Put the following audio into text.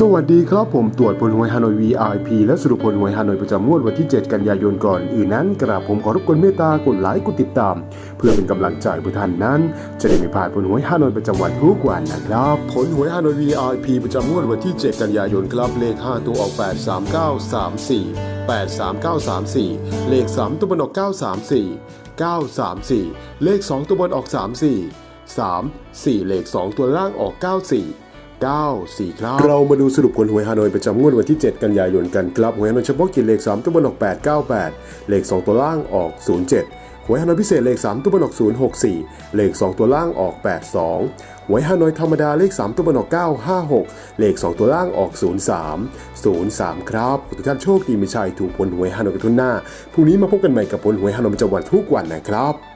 สวัสดีครับผมตรวจผลหวยฮานอย VIP และสรุปผลหวยฮานอยประจำงวดวันที่ 7 กันยายนก่อนอื่นนั้นกราบผมขอรบกวนเมตตากดไลค์กดติดตาม เพื่อเป็นกำลังใจผู้ท่านนั้น จะได้ไม่พลาดผลหวยฮานอยประจำวันทุกวันนะครับ ผลหวยฮานอย VIP ประจำงวดวันที่ 7 กันยายนครับเลข 5 ตัวออก 83934 83934 เลข 3 ตัวบนออก 934 934 เลข 2 ตัวบนออก 34 3 4 เลข 2 ตัวล่างออก 94 9 4 ครับ เรามาดูสรุปผลหวยฮานอยประจำงวดวันที่ 7 กันยายนกันครับหวยฮานอยเฉพาะกิจเลข 3 ตัวบนออก 898 เลข 2 ตัวล่างออก 07 หวยฮานอยพิเศษเลข 3 ตัวบนออก 064 เลข 2 ตัวล่างออก 82 หวยฮานอยธรรมดาเลข 3 ตัวบนออก 956 เลข 2 ตัวล่างออก 03 03 ครับทุกท่านโชคดีมีชัยถูกผลหวยฮานอยกันทุนหน้าพรุ่งนี้มาพบกันใหม่กับผลหวยฮานอยประจำวันทุกวันนะครับ